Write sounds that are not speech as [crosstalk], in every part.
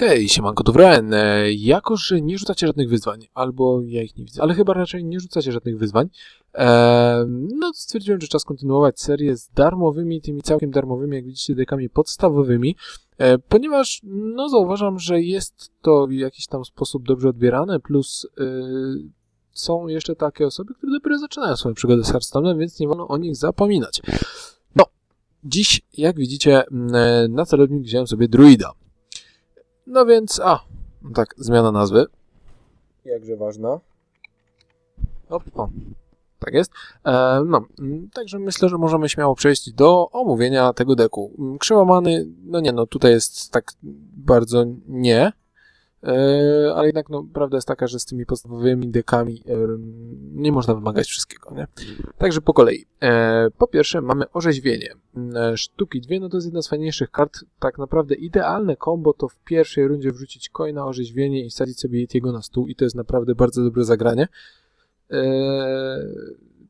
Hej, siemanko, to Brian. E, Jako, że nie rzucacie żadnych wyzwań, albo ja ich nie widzę, ale chyba raczej nie rzucacie żadnych wyzwań, e, no stwierdziłem, że czas kontynuować serię z darmowymi, tymi całkiem darmowymi, jak widzicie, dekami podstawowymi, e, ponieważ, no zauważam, że jest to w jakiś tam sposób dobrze odbierane, plus e, są jeszcze takie osoby, które dopiero zaczynają swoją przygodę z Hearthstone'em, więc nie wolno o nich zapominać. No, dziś, jak widzicie, e, na celownik wziąłem sobie druida. No więc, a, tak, zmiana nazwy. Jakże ważna. O, o tak jest. E, no, mm, także myślę, że możemy śmiało przejść do omówienia tego deku. Mm, Krzyłamany, no nie, no tutaj jest tak bardzo nie, ale jednak no, prawda jest taka, że z tymi podstawowymi dekami e, nie można wymagać wszystkiego, nie? Także po kolei. E, po pierwsze mamy orzeźwienie. E, Sztuki dwie, no to jest jedna z fajniejszych kart. Tak naprawdę idealne combo to w pierwszej rundzie wrzucić coina, orzeźwienie i sadzić sobie Yetiego na stół i to jest naprawdę bardzo dobre zagranie. E,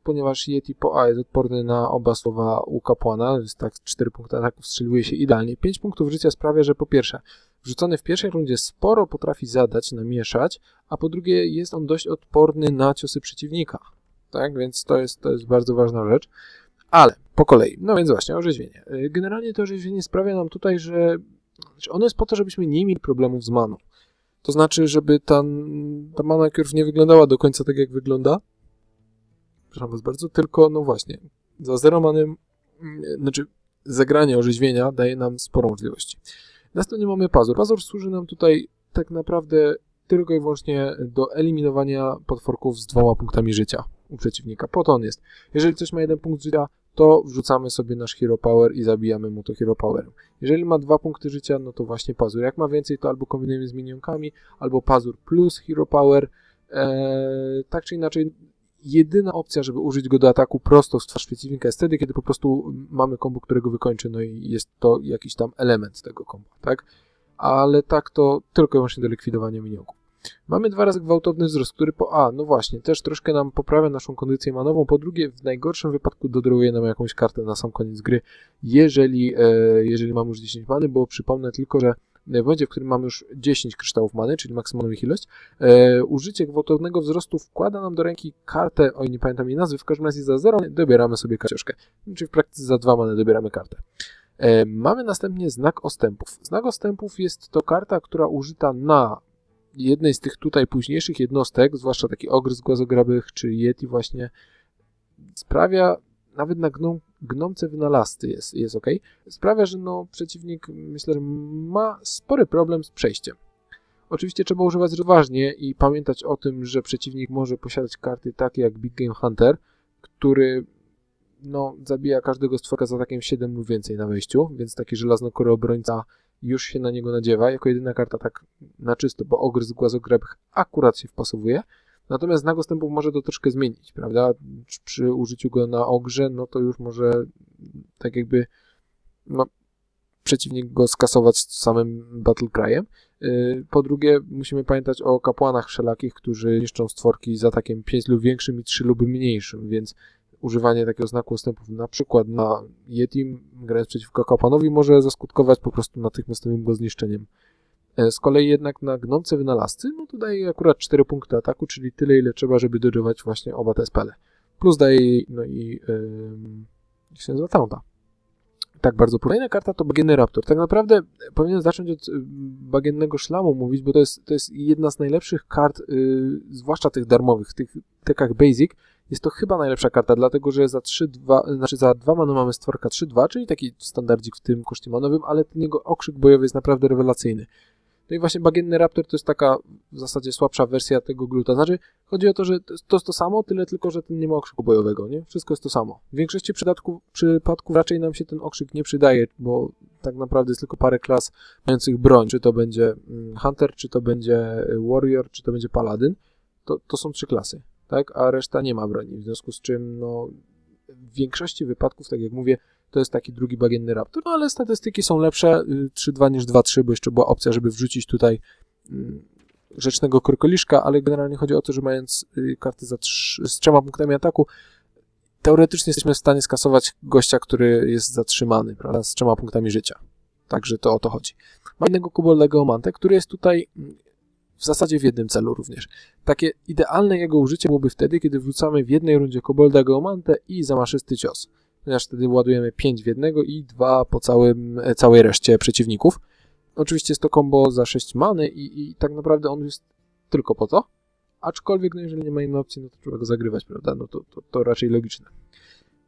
ponieważ Yeti po A jest odporny na oba słowa u kapłana, jest tak 4 punkty ataku strzeliwuje się idealnie. 5 punktów życia sprawia, że po pierwsze wrzucony w pierwszej rundzie sporo potrafi zadać, namieszać, a po drugie jest on dość odporny na ciosy przeciwnika. Tak, więc to jest, to jest bardzo ważna rzecz. Ale po kolei, no więc właśnie, orzeźwienie. Y, Generalnie to orzeźwienie sprawia nam tutaj, że że ono jest po to, żebyśmy nie mieli problemów z maną. To znaczy, żeby ta, ta mana najpierw nie wyglądała do końca tak, jak wygląda. Przepraszam was bardzo, tylko no właśnie, za zero many, mm, znaczy zagranie orzeźwienia daje nam sporo możliwości. Następnie mamy pazur. Pazur służy nam tutaj tak naprawdę tylko i wyłącznie do eliminowania potworków z dwoma punktami życia u przeciwnika. Po to on jest. Jeżeli coś ma jeden punkt życia, to wrzucamy sobie nasz Hero Power i zabijamy mu to Hero Powerem. Jeżeli ma dwa punkty życia, no to właśnie pazur. Jak ma więcej, to albo kombinujemy z minionkami, albo pazur plus Hero Power. Eee, tak czy inaczej, jedyna opcja, żeby użyć go do ataku prosto w twarz przeciwnika jest wtedy, kiedy po prostu mamy kombo, którego wykończy, no i jest to jakiś tam element tego komba, tak? Ale tak to tylko i wyłącznie do likwidowania minionków. Mamy dwa razy gwałtowny wzrost, który po A, no właśnie, też troszkę nam poprawia naszą kondycję manową, po drugie, w najgorszym wypadku dodruje nam jakąś kartę na sam koniec gry, jeżeli, e, jeżeli mamy już 10 many, bo przypomnę tylko, że w momencie, w którym mamy już 10 kryształów many, czyli maksymalną ich ilość, e, użycie gwałtownego wzrostu wkłada nam do ręki kartę, oj nie pamiętam jej nazwy, w każdym razie za 0 dobieramy sobie kacioszkę, czyli w praktyce za 2 many dobieramy kartę. E, mamy następnie znak ostępów. Znak ostępów jest to karta, która użyta na jednej z tych tutaj późniejszych jednostek, zwłaszcza taki ogr z głazograbych czy yeti właśnie, sprawia, nawet na gnom, gnomce wynalazcy jest, jest ok, sprawia, że no, przeciwnik myślę, ma spory problem z przejściem. Oczywiście trzeba używać rozważnie i pamiętać o tym, że przeciwnik może posiadać karty takie jak Big Game Hunter, który no, zabija każdego stworka z atakiem 7 lub więcej na wejściu, więc taki żelazno obrońca już się na niego nadziewa, jako jedyna karta tak na czysto, bo ogr z akurat się wpasowuje. Natomiast znak ostępów może to troszkę zmienić, prawda? Przy użyciu go na ogrze, no to już może tak jakby no, przeciwnik go skasować samym Battle Cryem. Yy, po drugie, musimy pamiętać o kapłanach wszelakich, którzy niszczą stworki z atakiem 5 lub większym i 3 lub mniejszym, więc używanie takiego znaku ostępów na przykład na Yeti, grając przeciwko kapłanowi, może zaskutkować po prostu natychmiastowym go zniszczeniem. E, Z kolei jednak na gnące wynalazcy, no to daje akurat 4 punkty ataku, czyli tyle, ile trzeba, żeby dodżować właśnie oba te spele. Plus daje jej, no i, yy, się nazywa, taunta. Tak bardzo. Kolejna karta to Bagienny Raptor. Tak naprawdę powinienem zacząć od Bagiennego Szlamu mówić, bo to jest, to jest jedna z najlepszych kart, yy, zwłaszcza tych darmowych, tych tekach Basic, jest to chyba najlepsza karta, dlatego że za 3, 2, znaczy za 2 mano mamy stworka 3-2, czyli taki standardzik w tym koszcie manowym, ale ten jego okrzyk bojowy jest naprawdę rewelacyjny. No i właśnie Bagienny Raptor to jest taka w zasadzie słabsza wersja tego gluta. Znaczy, chodzi o to, że to jest to samo, tyle tylko, że ten nie ma okrzyku bojowego, nie? Wszystko jest to samo. W większości przypadków, przypadków raczej nam się ten okrzyk nie przydaje, bo tak naprawdę jest tylko parę klas mających broń. Czy to będzie mm, Hunter, czy to będzie Warrior, czy to będzie Paladin. To, to są trzy klasy tak, a reszta nie ma broni, w związku z czym no, w większości wypadków, tak jak mówię, to jest taki drugi bagienny raptor, no ale statystyki są lepsze 3-2 niż 2-3, bo jeszcze była opcja, żeby wrzucić tutaj mm, rzecznego krokoliszka, ale generalnie chodzi o to, że mając y, karty za z trzema punktami ataku, teoretycznie jesteśmy w stanie skasować gościa, który jest zatrzymany, prawda, z trzema punktami życia. Także to o to chodzi. Mam jednego Kobolda Geomantę, który jest tutaj w zasadzie w jednym celu również. Takie idealne jego użycie byłoby wtedy, kiedy wrzucamy w jednej rundzie Kobolda Geomantę i zamaszysty cios. Ponieważ wtedy ładujemy 5 w jednego i 2 po całym, e, całej reszcie przeciwników. Oczywiście jest to combo za 6 many i, i tak naprawdę on jest tylko po to. Aczkolwiek, no jeżeli nie ma innej opcji, no to trzeba go zagrywać, prawda? No to, to, to raczej logiczne.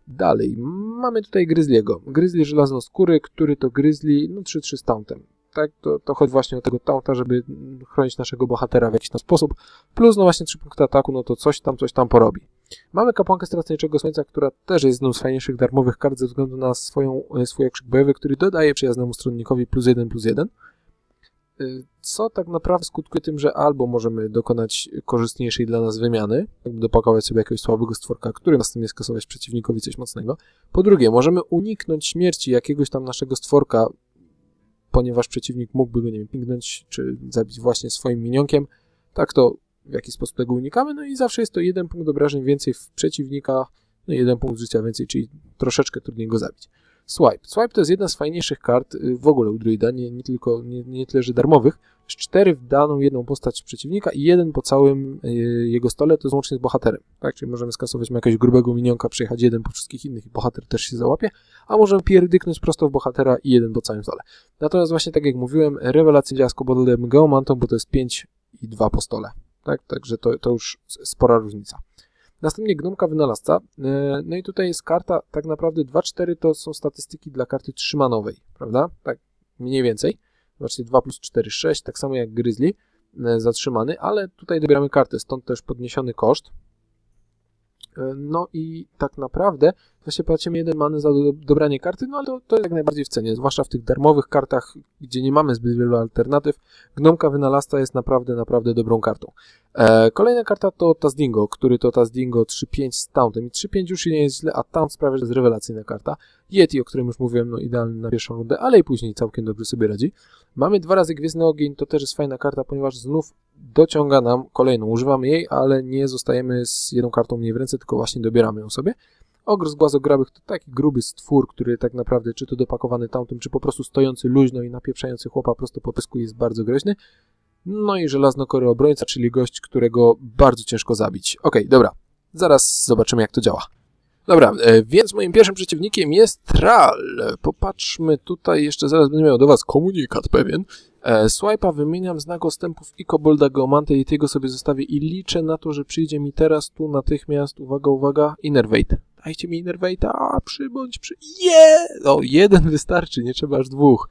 Dalej, mamy tutaj Grizzliego. Grizzly żelaznoskóry, który to Grizzly, no 3-3 z tauntem. Tak, to, to chodzi właśnie o tego taunta, żeby chronić naszego bohatera w jakiś tam sposób. Plus, no właśnie 3 punkty ataku, no to coś tam, coś tam porobi. Mamy kapłankę Straceniczego Słońca, która też jest jedną z fajniejszych darmowych kart ze względu na swoją, swój okrzyk bojowy, który dodaje przyjaznemu stronnikowi plus 1 plus 1. Y, Co tak naprawdę skutkuje tym, że albo możemy dokonać korzystniejszej dla nas wymiany, jakby dopakować sobie jakiegoś słabego stworka, który następnie skasować przeciwnikowi coś mocnego. Po drugie, możemy uniknąć śmierci jakiegoś tam naszego stworka, ponieważ przeciwnik mógłby go, nie wiem, czy zabić właśnie swoim minionkiem. Tak to w jaki sposób tego unikamy, no i zawsze jest to jeden punkt obrażeń więcej w przeciwnika, no jeden punkt życia więcej, czyli troszeczkę trudniej go zabić. Swipe. Swipe to jest jedna z fajniejszych kart y, w ogóle u druida, nie, nie tylko, nie, nie tyle, że darmowych. Jest cztery w daną jedną postać przeciwnika i jeden po całym y, jego stole, to jest łącznie z bohaterem. Tak? Czyli możemy skasować mu jakiegoś grubego minionka, przejechać jeden po wszystkich innych i bohater też się załapie, a możemy pierdyknąć prosto w bohatera i jeden po całym stole. Natomiast właśnie tak jak mówiłem, rewelacja działa z Koboldem Geomantą, bo to jest 5 i 2 po stole. Tak? Także to, to już spora różnica. Następnie gnomka wynalazca. E, No i tutaj jest karta, tak naprawdę 2-4 to są statystyki dla karty trzymanowej, prawda? Tak, mniej więcej. Zobaczcie, 2 plus 4, 6, tak samo jak Grizzly e, zatrzymany, ale tutaj dobieramy kartę, stąd też podniesiony koszt. E, No i tak naprawdę właśnie płacimy jeden many za do- dobranie karty, no ale to, to jest jak najbardziej w cenie, zwłaszcza w tych darmowych kartach, gdzie nie mamy zbyt wielu alternatyw. Gnomka wynalazca jest naprawdę, naprawdę dobrą kartą. E, kolejna karta to Tazdingo, który to Tazdingo 3-5 z Tauntem. I 3-5 już nie jest źle, a Taunt sprawia, że jest rewelacyjna karta. Yeti, o którym już mówiłem, no idealny na pierwszą rundę, ale i później całkiem dobrze sobie radzi. Mamy dwa razy Gwiezdny Ogień, to też jest fajna karta, ponieważ znów dociąga nam kolejną. Używamy jej, ale nie zostajemy z jedną kartą mniej w ręce, tylko właśnie dobieramy ją sobie. Ogr z głazograbych to taki gruby stwór, który tak naprawdę czy to dopakowany tamtym, czy po prostu stojący luźno i napieprzający chłopa prosto po pysku jest bardzo groźny. No i żelaznokory obrońca, czyli gość, którego bardzo ciężko zabić. Okej, dobra. Zaraz zobaczymy, jak to działa. Dobra, e, więc moim pierwszym przeciwnikiem jest Tral. Popatrzmy tutaj, jeszcze zaraz będę miał do Was komunikat pewien. E, Swipe'a wymieniam znak ostępów i Kobolda i tego sobie zostawię i liczę na to, że przyjdzie mi teraz tu natychmiast, uwaga, uwaga, Innervate. Dajcie mi Innervate'a, a przybądź, przy... O, jeden wystarczy, nie trzeba aż dwóch.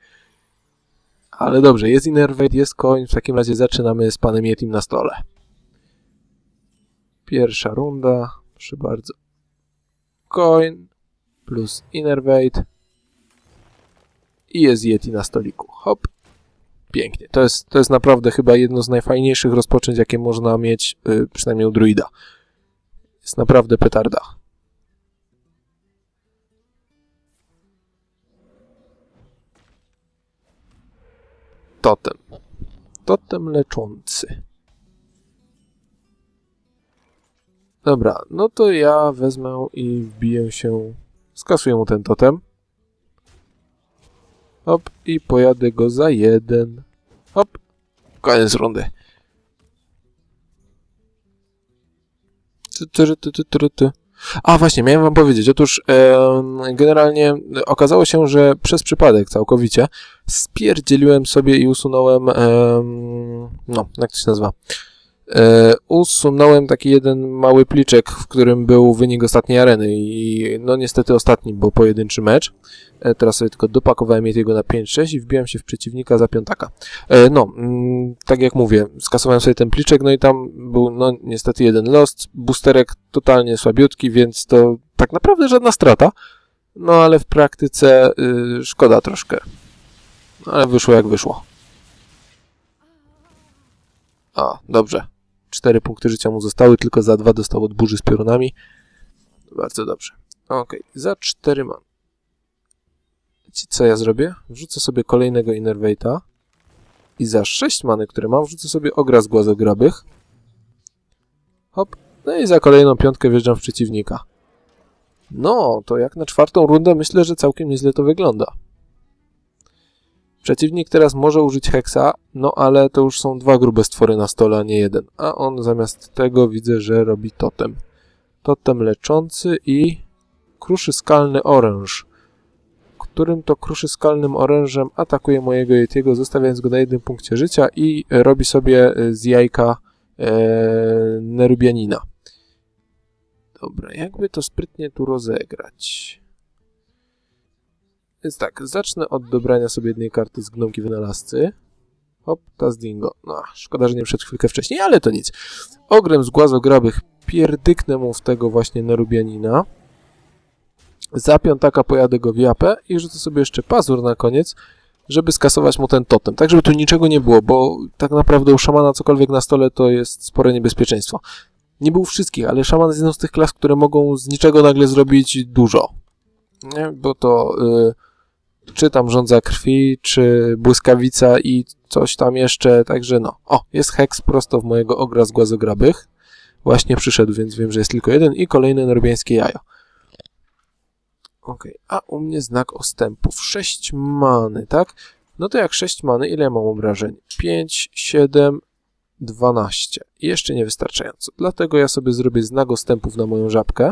Ale dobrze, jest Innervate, jest coin, w takim razie zaczynamy z panem Yetim na stole. Pierwsza runda, proszę bardzo. Coin plus Innervate i jest Yeti na stoliku. Hop. Pięknie. To jest, to jest naprawdę chyba jedno z najfajniejszych rozpoczęć, jakie można mieć, yy, przynajmniej u druida. Jest naprawdę petarda. Totem. Totem leczący. Dobra, no to ja wezmę i wbiję się. Skasuję mu ten totem. Hop, i pojadę go za jeden. Hop, koniec rundy. A właśnie, miałem wam powiedzieć. Otóż em, generalnie okazało się, że przez przypadek całkowicie spierdzieliłem sobie i usunąłem. em, no, jak to się nazywa? E, usunąłem taki jeden mały pliczek, w którym był wynik ostatniej areny i no niestety ostatni, bo pojedynczy mecz. E, teraz sobie tylko dopakowałem jego na 5-6 i wbiłem się w przeciwnika za piątaka. E, no, mm, tak jak mówię, skasowałem sobie ten pliczek, no i tam był no niestety jeden lost, boosterek totalnie słabiutki, więc to tak naprawdę żadna strata. No ale w praktyce y, szkoda troszkę. Ale wyszło jak wyszło. A, dobrze. Cztery punkty życia mu zostały, tylko za dwa dostał od burzy z piorunami. Bardzo dobrze. Okej, za cztery mam. Wiecie co ja zrobię? Wrzucę sobie kolejnego Innervate'a i za sześć many, które mam, wrzucę sobie ogra z głazograbych. Hop. No i za kolejną piątkę wjeżdżam w przeciwnika. No, to jak na czwartą rundę myślę, że całkiem nieźle to wygląda. Przeciwnik teraz może użyć heksa, no ale to już są dwa grube stwory na stole, a nie jeden. A on zamiast tego widzę, że robi totem. Totem leczący i kruszy skalny oręż, którym to kruszy skalnym orężem atakuje mojego Yetiego, zostawiając go na jednym punkcie życia i robi sobie z jajka e, Nerubianina. Dobra, jakby to sprytnie tu rozegrać. Więc tak, zacznę od dobrania sobie jednej karty z gnomki wynalazcy. Hop, ta z dingo. No, szkoda, że nie przed chwilkę wcześniej, ale to nic. Ogrem z głazograbych pierdyknę mu w tego właśnie Nerubianina. Za piątaka pojadę go w japę i rzucę sobie jeszcze pazur na koniec, żeby skasować mu ten totem. Tak, żeby tu niczego nie było, bo tak naprawdę u szamana cokolwiek na stole to jest spore niebezpieczeństwo. Nie był wszystkich, ale szaman jest jedną z tych klas, które mogą z niczego nagle zrobić dużo. Nie? Bo to y, czy tam rządza krwi, czy błyskawica i coś tam jeszcze, także no. O, jest heks prosto w mojego ogra z głazograbych. Właśnie przyszedł, więc wiem, że jest tylko jeden i kolejne norbiańskie jajo. Ok, a u mnie znak ostępów. 6 many, tak? No to jak 6 many, ile ja mam obrażeń? 5, 7, 12. I jeszcze niewystarczająco. Dlatego ja sobie zrobię znak ostępów na moją żabkę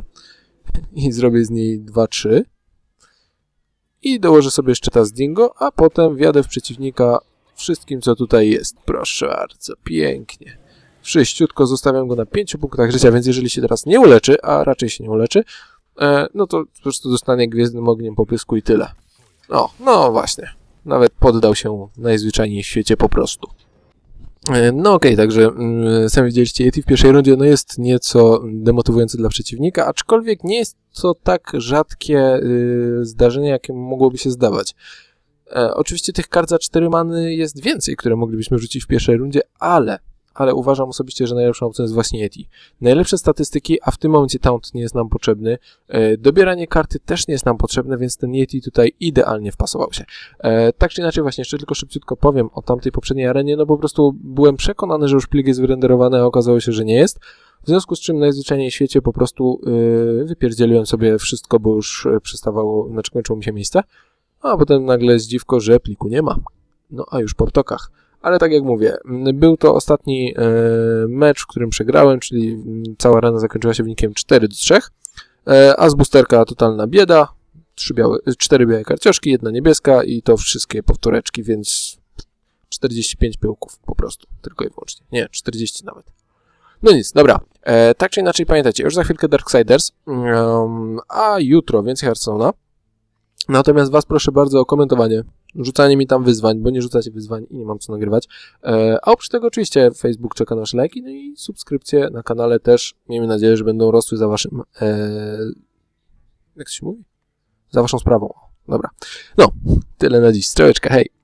[laughs] i zrobię z niej 2-3. I dołożę sobie jeszcze ta z dingo, a potem wjadę w przeciwnika wszystkim, co tutaj jest. Proszę bardzo, pięknie. Wszyściutko zostawiam go na 5 punktach życia, więc jeżeli się teraz nie uleczy, a raczej się nie uleczy, e, no to po prostu dostanie gwiezdnym ogniem po pysku i tyle. No, no właśnie. Nawet poddał się najzwyczajniej w świecie po prostu. E, no okej, okay, także mm, sami widzieliście, Yeti w pierwszej rundzie no jest nieco demotywujący dla przeciwnika, aczkolwiek nie jest to tak rzadkie y, zdarzenie, jakie mogłoby się zdawać. E, oczywiście tych kart za 4 many jest więcej, które moglibyśmy rzucić w pierwszej rundzie, ale ale uważam osobiście, że najlepszą opcją jest właśnie Yeti. Najlepsze statystyki, a w tym momencie Taunt nie jest nam potrzebny. E, dobieranie karty też nie jest nam potrzebne, więc ten Yeti tutaj idealnie wpasował się. E, tak czy inaczej, właśnie jeszcze tylko szybciutko powiem o tamtej poprzedniej arenie, no po prostu byłem przekonany, że już plik jest wyrenderowany, a okazało się, że nie jest. W związku z czym najzwyczajniej w świecie po prostu yy, wypierdzieliłem sobie wszystko, bo już przestawało, znaczy kończyło mi się miejsce, a potem nagle zdziwko, że pliku nie ma. No a już po ptokach. Ale tak jak mówię, był to ostatni e, mecz, w którym przegrałem, czyli cała rana zakończyła się wynikiem 4 do 3, e, a z boosterka totalna bieda, 3 białe, 4 białe karcioszki, jedna niebieska i to wszystkie powtóreczki, więc 45 pyłków po prostu, tylko i wyłącznie. Nie, 40 nawet. No nic, dobra. E, tak czy inaczej pamiętajcie, już za chwilkę Darksiders, um, a jutro więcej Hearthstone'a. Natomiast Was proszę bardzo o komentowanie, rzucanie mi tam wyzwań, bo nie rzucacie wyzwań i nie mam co nagrywać. E, a oprócz tego oczywiście Facebook czeka na nasze lajki, no i subskrypcje na kanale też. Miejmy nadzieję, że będą rosły za Waszym... E, jak to się mówi? Za Waszą sprawą. Dobra. No, tyle na dziś. Strzałeczka, hej!